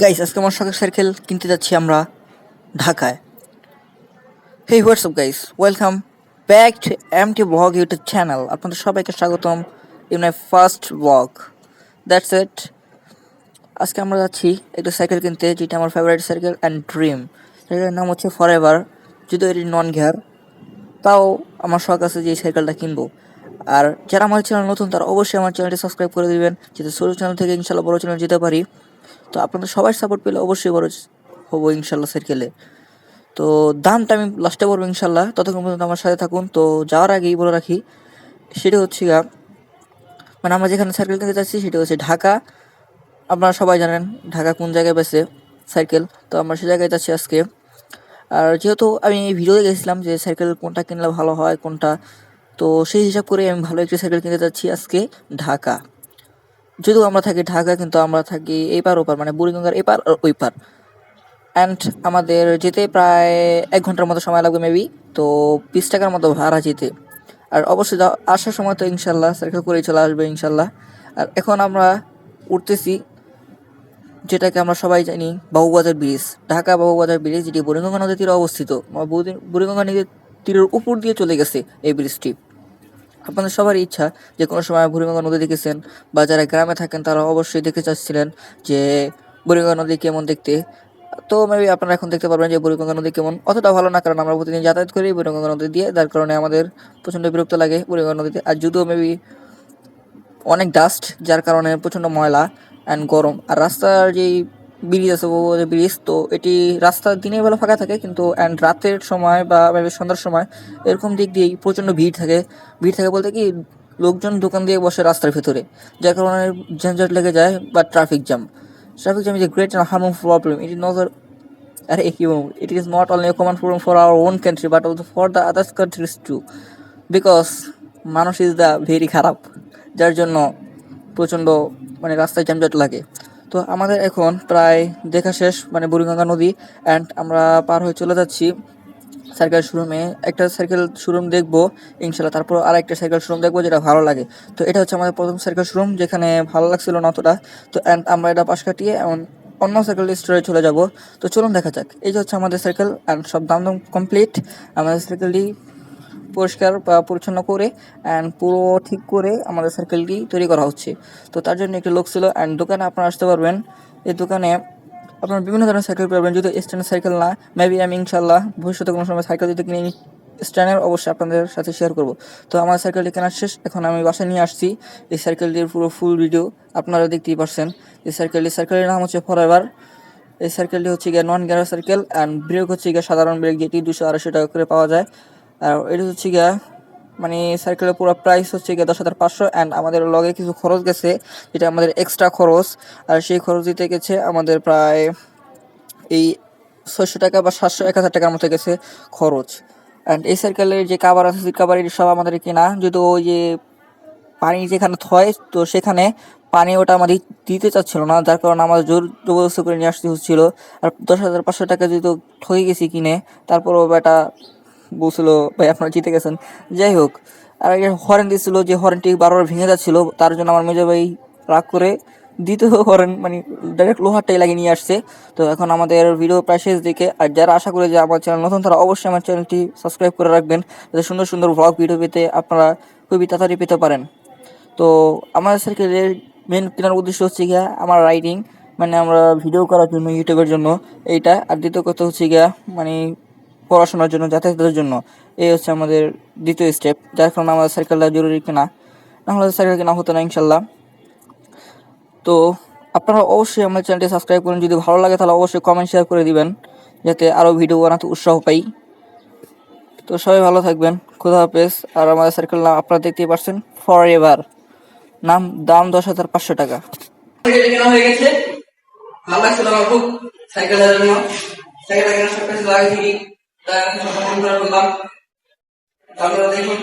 Guys আজকে আমার শখের সাইকেল কিনতে যাচ্ছি আমরা ঢাকায়। Hey WhatsApp guys welcome back to M T blog YouTube channel আপনাদের সবাইকে স্বাগতম in my first blog that's it আজকে আমরা যাচ্ছি একটা সাইকেল কিনতে, যেটা আমার ফেভারিট সাইকেল অ্যান্ড ড্রিম সাইকেলের নাম হচ্ছে ফর এভার যদিও এটি নন ঘেয়ার তাও আমার শখ আছে যে এই সাইকেলটা কিনবো। আর যারা আমার চ্যানেল নতুন, তারা অবশ্যই আমার চ্যানেলটি সাবস্ক্রাইব করে দিবেন, যাতে ছোটো চ্যানেল থেকে ইনশাল্লাহ বড় চ্যানেল যেতে পারি। তো আপনাদের সবাই সাপোর্ট পেলে অবশ্যই বড় হব ইনশাল্লাহ সাইকেলে তো দামটা আমি লাস্টে বলব ইনশাল্লাহ। ততক্ষণ পর্যন্ত আমার সাথে থাকুন। তো যাওয়ার আগেই বলে রাখি, সেটা হচ্ছে গা মানে আমরা যেখানে সাইকেল কিনতে যাচ্ছি সেটা হচ্ছে ঢাকা। আপনারা সবাই জানেন ঢাকা কোন জায়গায় বেছে সাইকেল তো আমরা সে জায়গায় যাচ্ছি আজকে। আর যেহেতু আমি এই ভিডিওতে গেছিলাম যে সাইকেল কোনটা কিনলে ভালো হয়, কোনটা, তো সেই হিসাব করে আমি ভালো একটি সাইকেল কিনতে যাচ্ছি আজকে ঢাকা। যদিও আমরা থাকি ঢাকা, কিন্তু আমরা থাকি এই পার ওপার মানে বুড়িগঙ্গার এপার আর ওই পার অ্যান্ড আমাদের যেতে প্রায় এক ঘণ্টার মতো সময় লাগবে মেবি তো বিশ টাকার মতো ভাড়া যেতে। আর অবশ্যই আসার সময় তো ইনশাল্লাহ সাইকেল করেই চলে আসবে, ইনশাল্লাহ। আর এখন আমরা উঠতেছি, যেটাকে আমরা সবাই জানি বাবুবাজার ব্রিজ। ঢাকা বাবুবাজার ব্রিজ, যেটি বুড়িগঙ্গা নদীর তীরে অবস্থিত। বুড়িগঙ্গা নদীর তীরের উপর দিয়ে চলে গেছে এই ব্রিজটি। আপনাদের সবারই ইচ্ছা যে কোনো সময় বুড়িগঙ্গা নদী দেখেছেন বা যারা গ্রামে থাকেন তারা অবশ্যই দেখতে চাচ্ছিলেন যে বুড়িগঙ্গা নদী কেমন দেখতে। তো মেবি আপনারা এখন দেখতে পারবেন যে বুড়িগঙ্গা নদী কেমন। অতটা ভালো না, কারণ আমরা প্রতিদিন যাতায়াত করি বুড়িগঙ্গা নদী দিয়ে, যার কারণে আমাদের প্রচণ্ড বিরক্ত লাগে বুড়িগঙ্গা নদীতে। আর যদিও মেবি অনেক ডাস্ট যার কারণে প্রচণ্ড ময়লা অ্যান্ড গরম। আর রাস্তার যেই ব্রিজ আছে ব্রিজ তো এটি রাস্তা দিনের বেলা ফাঁকা থাকে, কিন্তু অ্যান্ড রাতের সময় বা সন্ধ্যার সময় এরকম দিক দিয়েই প্রচণ্ড ভিড় থাকে। ভিড় থাকে বলতে কি, লোকজন দোকান দিয়ে বসে রাস্তার ভেতরে, যার কারণে ঝঞ্ঝট লেগে যায় বা traffic jam traffic jam is a great harmful problem it is not আরে, কি বলব? It is not only common problem for our own country but also for the others countries too because মানুষ ইজ দ্য ভেরি খারাপ, যার জন্য প্রচণ্ড মানে রাস্তায় যানজট লাগে। তো আমাদের এখন প্রায় দেখা শেষ মানে বুড়িগঙ্গা নদী অ্যান্ড আমরা পার হয়ে চলে যাচ্ছি সাইকেল শোরুমে একটা সাইকেল শোরুম দেখব ইনশাল্লাহ তারপর আর একটা সাইকেল শোরুম দেখব যেটা ভালো লাগে। তো এটা হচ্ছে আমাদের প্রথম সাইকেল শোরুম যেখানে ভালো লাগছিল না অতটা। তো অ্যান্ড আমরা এটা পাশ কাটিয়ে এমন অন্য সাইকেল স্টোরে চলে যাব। তো চলুন দেখা যাক। এই যে হচ্ছে আমাদের সাইকেল অ্যান্ড সব দাম দাম কমপ্লিট আমাদের সাইকেলটি পরিষ্কার পরিচ্ছন্ন করে অ্যান্ড পুরো ঠিক করে আমাদের সার্কেলটি তৈরি করা হচ্ছে। তো তার জন্য একটি লোক ছিল অ্যান্ড দোকানে আপনারা আসতে পারবেন। এই দোকানে আপনারা বিভিন্ন ধরনের সাইকেল পাবেন। যদি স্ট্যান্ডার্ড সাইকেল না মেবি আমি ইনশাল্লাহ ভবিষ্যতে কোনো সময় সাইকেল যদি কিনে স্ট্যান্ডার্ড অবশ্যই আপনাদের সাথে শেয়ার করব। তো আমার সাইকেলটি কেনার শেষ। এখন আমি বাসায় নিয়ে আসছি। এই সাইকেলটির পুরো ফুল ভিডিও আপনারা দেখতেই পারছেন। এই সাইকেলটি সাইকেলের নাম হচ্ছে ফর এভার এই সাইকেলটি হচ্ছে গিয়ে নন গ্যারার সাইকেল অ্যান্ড ব্রেক হচ্ছে গিয়ে সাধারণ ব্রেক যেটি দুশো আড়াইশো টাকা করে পাওয়া যায়। আর এটা হচ্ছে গিয়া মানে সাইকেলের পুরো প্রাইস হচ্ছে গিয়ে দশ হাজার পাঁচশো অ্যান্ড আমাদের লগে কিছু খরচ গেছে, যেটা আমাদের এক্সট্রা খরচ। আর সেই খরচ দিতে গেছে আমাদের প্রায় এই ছয়শো টাকা বা সাতশো, এক হাজার টাকার মতো গেছে খরচ। অ্যান্ড এই সাইকেলের যে কাবার আছে সিট কাবার সব আমাদের কেনা। যদি ওই যে পানি যেখানে থয়, তো সেখানে পানি ওটা আমাদের দিতে চাচ্ছিল না, যার কারণে আমাদের জোর জবরদস্ত করে নিয়ে আসতে হচ্ছিল। আর দশ হাজার পাঁচশো টাকা যেহেতু ঠকে গেছি কিনে, তারপরও বেটা বলছিল, ভাই, আপনারা জিতে গেছেন। যাই হোক, আর একটা হরেন দিয়েছিল যে হরেনটি বারবার ভেঙে যাচ্ছিল, তার জন্য আমার মেজো ভাই রাগ করে দ্বিতীয় হরেন মানে ডাইরেক্ট লোহারটাই লাগিয়ে নিয়ে আসছে। তো এখন আমাদের ভিডিও প্রায় শেষ দিকে, আর যারা আশা করে যে আমার চ্যানেল নতুন, তারা অবশ্যই আমার চ্যানেলটি সাবস্ক্রাইব করে রাখবেন, যাতে সুন্দর সুন্দর ব্লগ ভিডিও পেতে আপনারা খুবই তাড়াতাড়ি পেতে পারেন। তো আমার সাইকেলের মেন কেনার উদ্দেশ্য হচ্ছে গিয়া আমার রাইডিং মানে আমরা ভিডিও করার জন্য ইউটিউবের জন্য, এইটা। আর দ্বিতীয় কথা হচ্ছে গিয়া মানে পড়াশোনার জন্য, যাতায়াতের জন্য। এই হচ্ছে আমাদের দ্বিতীয় স্টেপ যার কারণে আমাদের সাইকেলটা জরুরি কিনা। না হলে সাইকেল কেনা হতো না ইনশাল্লাহ তো আপনারা অবশ্যই আমার চ্যানেলটি সাবস্ক্রাইব করুন। যদি ভালো লাগে, তাহলে অবশ্যই কমেন্ট শেয়ার করে দিবেন, যাতে আরও ভিডিও বানাতে উৎসাহ পাই। তো সবাই ভালো থাকবেন, খুদা হাফেজ। আর আমাদের সার্কেল নাম আপনারা দেখতেই পারছেন ফর এভার নাম, দাম দশ হাজার পাঁচশো টাকা। সাইকেল ফোন করে বললাম তারপরে দেখুন